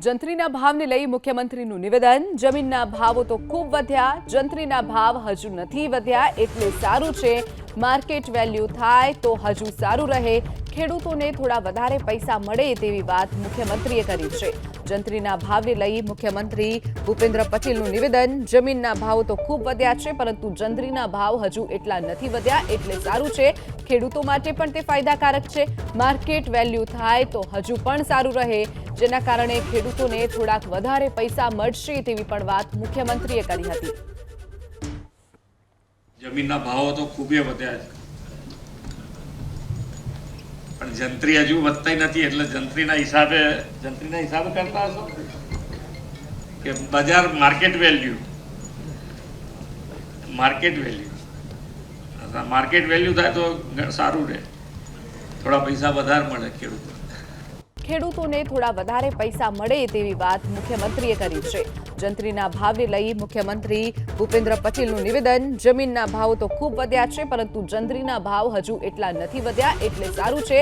જંત્રીના ભાવને લઈ મુખ્યમંત્રીનું નિવેદન. જમીનના ભાવો તો ખૂબ વધ્યા. જંત્રીના ભાવ હજુ નથી વધ્યા એટલે સારું છે. માર્કેટ વેલ્યુ થાય તો હજુ સારું રહે. ખેડૂતોને થોડા વધારે પૈસા મળે તેવી વાત મુખ્યમંત્રીએ કરી છે. જંત્રીના ભાવને લઈ મુખ્યમંત્રી ભૂપેન્દ્ર પટેલનું નિવેદન. જમીનના ભાવ તો ખૂબ વધ્યા છે, પરંતુ જંત્રીના ભાવ હજુ એટલા નથી વધ્યા એટલે સારું છે. ખેડૂતો માટે પણ તે ફાયદાકારક છે. માર્કેટ વેલ્યુ થાય તો હજુ પણ સારું રહે. જેના કારણે ખેડૂતોને થોડાક વધારે પૈસા મળશે તેવી પણ વાત મુખ્યમંત્રીએ કરી હતી. જમીનના ભાવો તો ખૂબે વધ્યા છે. પણ જંત્રી હજુ વધતા નથી એટલે જંત્રીના હિસાબે જંત્રીના હિસાબે કરતા હશો? કે બજાર market value market value market value થાય તો સારું રહે. થોડા પૈસા વધારે મળે ખેડૂતો ખેડૂતોને થોડા વધારે પૈસા મળે તેવી વાત મુખ્યમંત્રીએ કરી છે. જંત્રીના ભાવને લઈ મુખ્યમંત્રી ભૂપેન્દ્ર પટેલનું નિવેદન, જમીનના ભાવ તો ખૂબ વધ્યા છે, પરંતુ જંત્રીના ભાવ હજુ એટલા નથી વધ્યા એટલે સારું છે